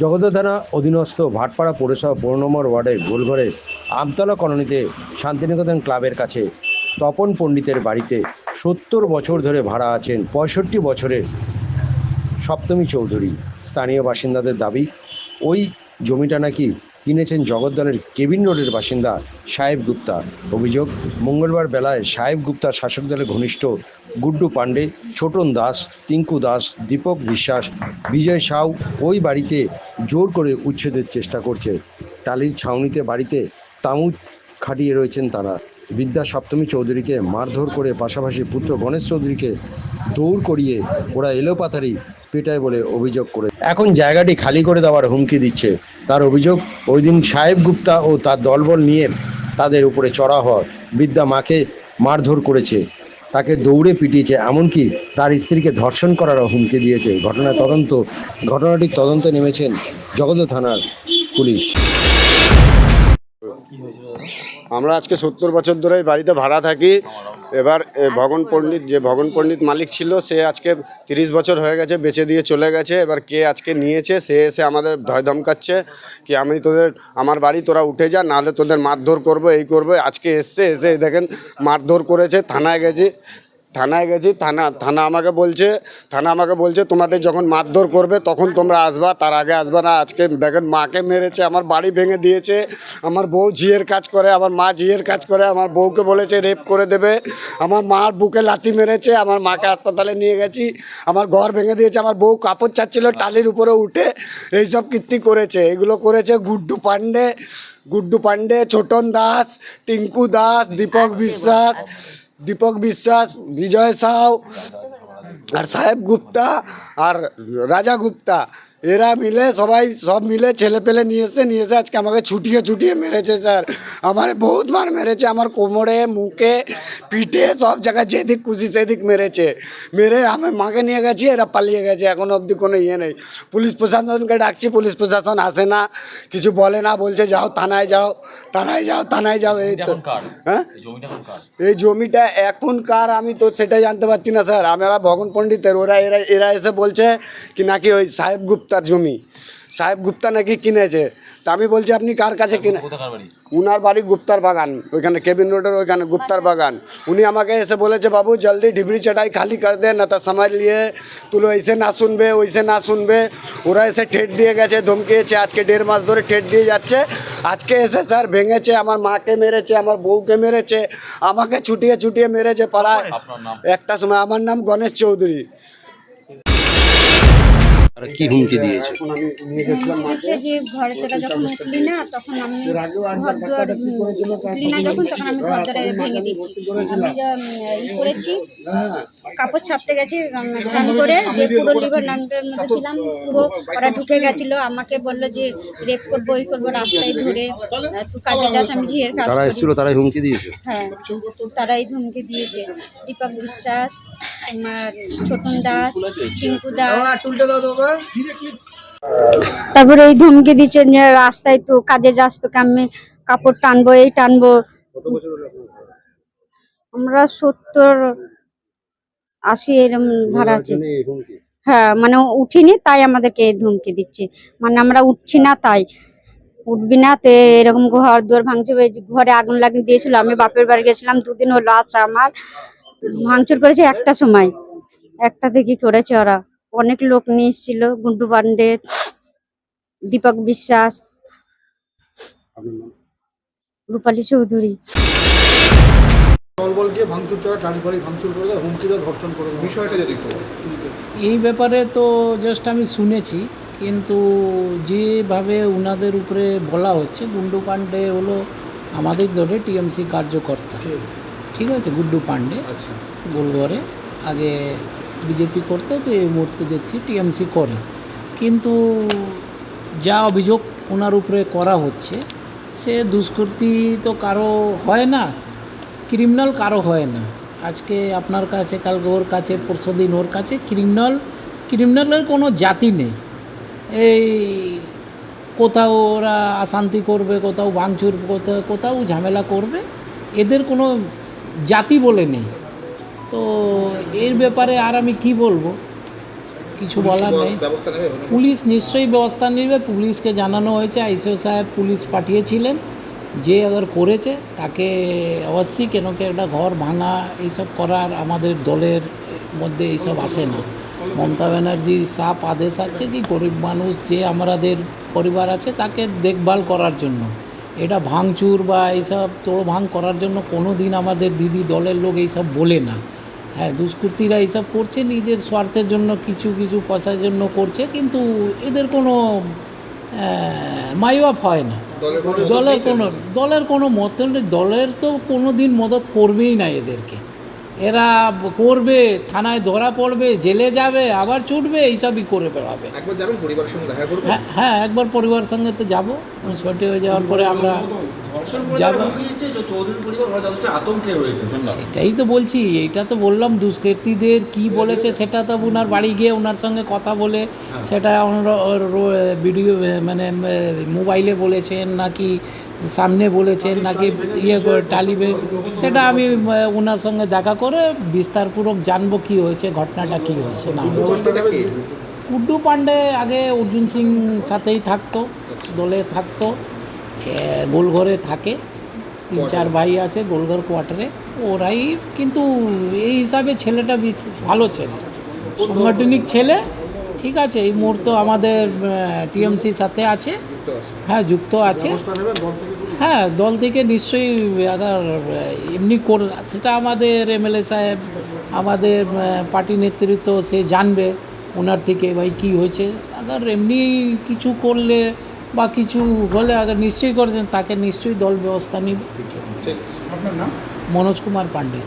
জগদ্দল থানা অধীনস্থ ভাটপাড়া পৌরসভা পনেরো নম্বর ওয়ার্ডের গোলঘরে আমতলা কলোনিতে শান্তিনিকেতন ক্লাবের কাছে তপন পণ্ডিতের বাড়িতে সত্তর বছর ধরে ভাড়া আছেন পঁয়ষট্টি বছরের সপ্তমী চৌধুরী। স্থানীয় বাসিন্দাদের দাবি, ওই জমিটা নাকি কিনেছেন জগদ্দলের কেবিন রোডের বাসিন্দা সাহেব গুপ্তা। অভিযোগ, মঙ্গলবার বেলায় সাহেব গুপ্তা শাসক দলের ঘনিষ্ঠ গুড্ডু পাণ্ডে, ছোটন দাস, টিঙ্কু দাস, দীপক বিশ্বাস, বিজয় সাউ ওই বাড়িতে জোর করে উচ্ছেদের চেষ্টা করছে। টালির ছাউনিতে বাড়িতে তামু খাটিয়ে রয়েছেন তারা। বিদ্যা সপ্তমী চৌধুরীকে মারধর করে পাশাপাশি পুত্র গণেশ চৌধুরীকে দৌড় করিয়ে ওরা এলোপাতারি পেটায় বলে অভিযোগ করে। এখন জায়গাটি খালি করে দেওয়ার হুমকি দিচ্ছে। তার অভিযোগ, ওই দিন সাহেব গুপ্তা ও তার দলবল নিয়ে তাদের উপরে চড়া হয় বিদ্যা মাকে মারধর করেছে। তাকে দৌড়ে পিটিয়েছে, এমনকি তার স্ত্রীকে ধর্ষণ করারও হুমকি দিয়েছে। ঘটনার তদন্ত, ঘটনাটির তদন্তে নেমেছেন জগদ্দল থানার পুলিশ। আমরা আজকে সত্তর বছর ধরে বাড়িতে ভাড়া থাকি। এবার ভগন পণ্ডিত যে ভগন পণ্ডিত মালিক ছিল, সে আজকে তিরিশ বছর হয়ে গেছে, বেঁচে দিয়ে চলে গেছে। এবার কে আজকে নিয়েছে, সে এসে আমাদের ধয় ধমকাচ্ছে কি আমি তোদের, আমার বাড়ি তোরা উঠে যা, নাহলে তোদের মারধর করব, এই করব। আজকে এসছে, এসে দেখেন মারধর করেছে, থানায় গেছি। থানায় গেছি, থানা থানা আমাকে বলছে, থানা আমাকে বলছে, তোমাদের যখন মারধর করবে, তখন তোমরা আসবা, তার আগে আসবা না, আজকে দেখেন মাকে মেরেছে, আমার বাড়ি ভেঙে দিয়েছে, আমার বউ ঝিয়ের কাজ করে, আমার মা ঝিয়ের কাজ করে, আমার বউকে বলেছে রেপ করে দেবে, আমার মার বুকে লাথি মেরেছে, আমার মাকে হাসপাতালে নিয়ে গেছি, আমার ঘর ভেঙে দিয়েছে, আমার বউ কাপড় চাচ্ছিল টালির উপরে উঠে এইসব কীর্তি করেছে, এগুলো করেছে গুড্ডু পাণ্ডে গুড্ডু পাণ্ডে ছোটন দাস, টিঙ্কু দাস, দীপক বিশ্বাস দীপক বিশ্বাস, বিজয় সাউ, আর সাহেব গুপ্তা, আর রাজা গুপ্তা। এরা মিলে সবাই সব মিলে ছেলে পেলে নিয়ে এসে নিয়ে এসে আজকে আমাকে ছুটিয়ে ছুটিয়ে মেরেছে, স্যার। আমার বহুত মার মেরেছে, আমার কোমরে, মুখে। পিঠে সব জায়গায় যেদিক খুশি সেদিক মেরেছে। মেরে আমি মাকে নিয়ে গেছি এরা পালিয়ে গেছে। এখন অবধি কোনো ইয়ে নেই। পুলিশ প্রশাসনকে ডাকছি পুলিশ প্রশাসন আসে না। কিছু বলে না বলছে যাও থানায় যাও থানায় যাও থানায় যাও এই তো। হ্যাঁ? এই জমিটা এখন কার? আমি তো সেটা জানতে পারছি না স্যার। আমরা ভগন পণ্ডিতের ওরা এরা এরা এসে বলছে কি নাকি ওই সাহেব গুপ্তার জমি। সাহেব গুপ্তা নাকি কিনেছে? তা আমি বলছি আপনি কার কাছে কিনে উনার বাড়ি গুপ্তার বাগান ওইখানে কেবিন রোডের ওইখানে গুপ্তার বাগান। উনি আমাকে এসে বলেছে বাবু জলদি ঢিবড়ি চটাই খালি কর দে না তো সময় নিয়ে তুলো ऐसे না শুনবে ওইসে না শুনবে। ওরা এসে ঠেট দিয়ে গেছে ধমকিয়েছে আজকে দেড় মাস ধরে ঠেট দিয়ে যাচ্ছে। আজকে এসে স্যার ভেঙেছে আমার মাকে মেরেছে আমার বউকে মেরেছে আমাকে ছুটিয়ে ছুটিয়ে মেরেছে পাড়ায়। একটা সময় আমার নাম গণেশ চৌধুরী। আর কি হুমকি দিয়েছে? এখন আমি নিয়ে গেছিলাম বলছে যে ঘরে তোরা যখন উঠলি না তখন আমি ঘর দুয়ার উঠলি না যখন তখন আমি ঘর দ্বারা ভেঙে দিচ্ছি আমি যা ই করেছি কাপড় ছাপতে গেছি স্নান করে যে পুরো লিভার নামটার মধ্যে ছিলাম পুরো ওরা ঢুকে গেছিল আমাকে বলল যে রেপ করব ওই করব রাস্তায় ধরে তুই কাজে যাস আমি ঝিয়ের কাজ তারা। এসেছিল তারাই হুমকি দিয়েছে? হ্যাঁ তারাই ধমকি দিয়েছে। দীপক বিশ্বাস আমার ছোটন দাস টিঙ্কু দাস তারপরে এই ধমকি দিচ্ছে যে রাস্তায় তো কাজে যাস তোকে আমি কাপড় টানবো এই টানবো। আমরা সত্তর আশি এরকম ভাড়া আছে। হ্যাঁ মানে উঠিনি তাই আমাদেরকে ধমকি দিচ্ছে। মানে আমরা উঠছি না তাই। উঠবি না তো এরকম ঘর দুয়ার ভাঙছে ঘরে আগুন লাগিয়ে দিয়েছিল। আমি বাপের বাড়ি গেছিলাম দুদিন হলো আসা আমার। ভাঙচুর করেছে একটা সময়। একটা থেকে করেছে ওরা। অনেক লোক নিয়ে এসেছিল গুন্ডু পান্ডে দীপক বিশ্বাস রূপালী চৌধুরী। দলবল গিয়ে ভাঙচুর চালা টালি ফালি ভাঙচুর করে দেয় হুমকি দেয় ধর্ষণ করে দেয়। বিষয়টা যদি এই ব্যাপারে তো জাস্ট আমি শুনেছি কিন্তু যেভাবে উনাদের উপরে বলা হচ্ছে গুন্ডু পান্ডে হলো আমাদের দলে টিএমসি কার্যকর্তা। ঠিক আছে গুড্ডু পান্ডে। আচ্ছা। গোলঘরে আগে বিজেপি করতো, তো এই মুহূর্তে দেখছি টিএমসি করে। কিন্তু যা অভিযোগ ওনার উপরে করা হচ্ছে, সে দুষ্কৃতি তো কারও হয় না, ক্রিমিনাল কারও হয় না। আজকে আপনার কাছে কালকে ওর কাছে, পরশু দিন ওর কাছে ক্রিমিনাল, ক্রিমিনালের কোনো জাতি নেই। এই কোথাও ওরা অশান্তি করবে, কোথাও ভাঙচুর কোথাও কোথাও ঝামেলা করবে, এদের কোনো জাতি বলে নেই। তো এর ব্যাপারে আর আমি কি বলব? কিছু বলার নেই। পুলিশ নিশ্চয়ই ব্যবস্থা নেবে। পুলিশকে জানানো হয়েছে আইসিও সাহেব পুলিশ পাঠিয়েছিলেন। যে আবার করেছে তাকে অবশ্যই কেন কি একটা ঘর ভাঙা এইসব করার আমাদের দলের মধ্যে এইসব আসে না। মমতা ব্যানার্জির সাপ আদেশ আছে কি গরিব মানুষ যে আমাদের পরিবার আছে তাকে দেখভাল করার জন্য। এটা ভাঙচুর বা এইসব তোড় ভাঙ করার জন্য কোনো দিন আমাদের দিদি দলের লোক এইসব বলে না। হ্যাঁ দুষ্কৃতীরা এইসব করছে নিজের স্বার্থের জন্য কিছু কিছু পয়সার জন্য করছে কিন্তু এদের কোনো মাইওয়াপ হয় না। দলের কোনো দলের কোনো মত দলের তো কোনো দিন মদত করবেই না এদেরকে। এরা করবে থানায় ধরা পড়বে জেলে যাবে আবার ছুটবে এইসবই করে বেড়াবে। হ্যাঁ হ্যাঁ একবার পরিবারের সঙ্গে তো যাব। মিউনিসিপ্যালিটি হয়ে যাওয়ার পরে আমরা যাব। সেটাই তো বলছি এইটা তো বললাম দুষ্কৃতীদের কি বলেছে সেটা তো ওনার বাড়ি গিয়ে ওনার সঙ্গে কথা বলে সেটা ওনারা ভিডিও মানে মোবাইলে বলেছেন নাকি সামনে বলেছেন নাকি ইয়ে করে টালিবে সেটা আমি ওনার সঙ্গে দেখা করে বিস্তারপূর্বক জানব কি হয়েছে ঘটনাটা কি হয়েছে না হয়েছে। কুড্ডু পান্ডে আগে অর্জুন সিং সাথেই থাকতো দলে থাকতো গোলঘরে থাকে তিন চার ভাই আছে গোলঘর কোয়ার্টারে ওরাই কিন্তু এই হিসাবে ছেলেটা বেশ ভালো ছেলে। সাংগঠনিক ছেলে ঠিক আছে এই মুহূর্তে আমাদের টিএমসির সাথে আছে হ্যাঁ যুক্ত আছে। হ্যাঁ দল থেকে নিশ্চয়ই আবার এমনি কর সেটা আমাদের এমএলএ সাহেব আমাদের পার্টি নেতৃত্ব সে জানবে ওনার থেকে ভাই কী হয়েছে। আবার এমনি কিছু করলে বা কিছু হলে আগে নিশ্চয়ই করেছেন তাকে নিশ্চয়ই দল ব্যবস্থা নিবে। মনোজ কুমার পাণ্ডে